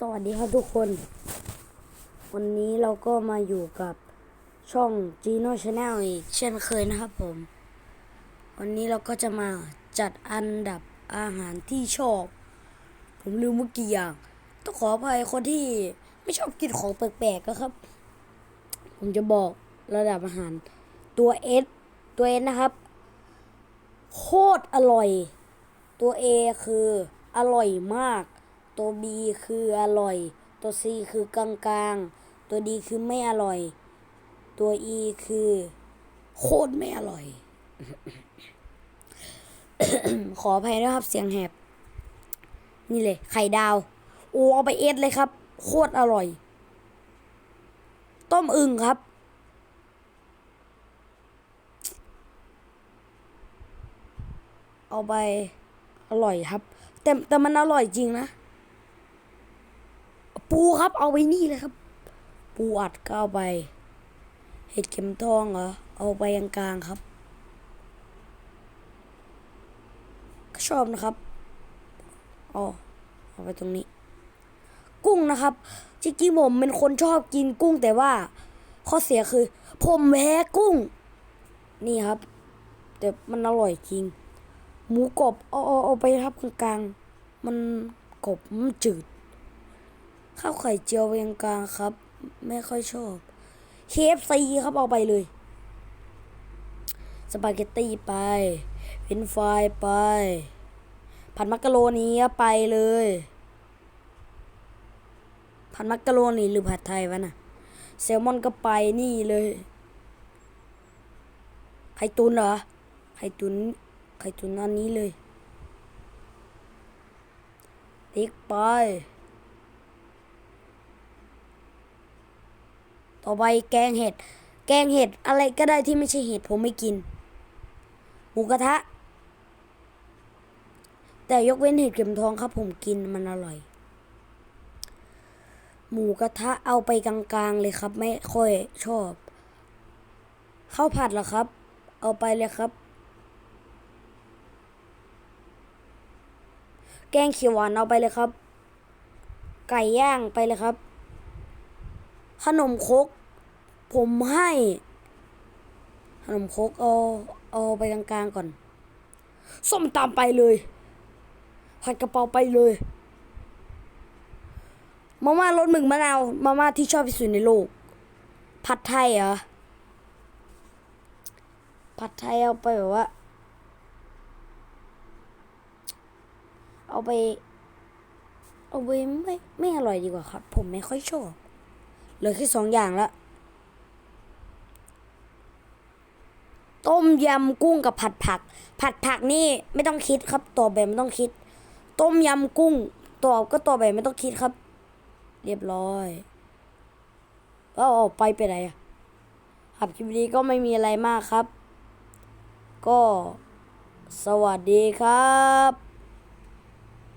สวัสดีครับทุกคน วันนี้เราก็มาอยู่กับช่อง Gino Channel อีกเช่นเคยนะครับผม วันนี้เราก็จะมาจัดอันดับอาหารที่ชอบ ผมลืมเมื่อกี้อย่าง ต้องขออภัยคนที่ไม่ชอบกินของแปลกๆนะครับ ผมจะบอกระดับอาหาร ตัว S ตัว S นะครับ โคตรอร่อย ตัว A คืออร่อยมาก ตัว B คืออร่อย ตัว C คือกลางๆตัว D คือไม่อร่อย ตัว E คือ โคตรไม่อร่อย ขออภัยนะครับเสียงแหบ นี่เลย ไข่ดาว โอ้เอาไปเอสเลยครับ โคตรอร่อย ต้มอึ่งครับเอาไปอร่อยครับ แต่แต่มันอร่อยจริงนะ ปูครับเอาไปนี่เลยครับ ปูอัดก็เอาไป เห็ดเข็มทองเหรอเอาไปยังกลางครับก็ชอบนะครับอ๋อเอาไปตรงนี้ กุ้งนะครับจริงๆผมเป็นคนชอบกินกุ้งแต่ว่า ข้อเสียคือ ผมแพ้กุ้ง นี่ครับ แต่มันอร่อยจริง หมูกรอบเอาเอาเอาไปครับกลางๆมันกรอบมันจืด ข้าวไข่เจียวไปกลางครับ ไม่ค่อยชอบ KFC ครับเอาไปเลย สปาเกตตี้ไปเฟรนฟรายไป ผัดมักกะโรนีไปเลย ผัดมักกะโรนีหรือผัดไทยวะน่ะแซลมอนก็ไปนี่เลยไข่ตุนเหรอไข่ตุนไข่ตุนอันนี้เลยติ๊กไป ต่อไปแกงเห็ด แกงเห็ดอะไรก็ได้ที่ไม่ใช่เห็ดผมไม่กิน หมูกระทะ แต่ยกเว้นเห็ดเข็มทองครับ ผมกินมันอร่อย หมูกระทะเอาไปกลางๆเลยครับ ไม่ค่อยชอบข้าวผัดเหรอครับ เอาไปเลยครับ แกงเขียวหวานเอาไปเลยครับ ไก่ย่างไปเลยครับ ขนมครกผมให้ ขนมครกเอาเอาไปกลางๆก่อน ส้มตำไปเลยผัดกระเพราไปเลย มาม่ารสหมึกมะนาวมาม่าที่ชอบที่สุดในโลก ผัดไทยเหรอผัดไทยเอาไปแบบว่า เอาไป เอาไปไม่ไม่อร่อยดีกว่าครับ ผมไม่ค่อยชอบ เหลือแค่สองอย่างละต้มยำกุ้งกับผัดผัก ผัดผักนี่ไม่ต้องคิดครับตอบแบบไม่ต้องคิด ต้มยำกุ้งตอบก็ตอบแบบไม่ต้องคิดครับ เรียบร้อยแล้วออกไปไปไหนอะครับคลิปนี้ก็ไม่มีอะไรมากครับ ก็สวัสดีครับ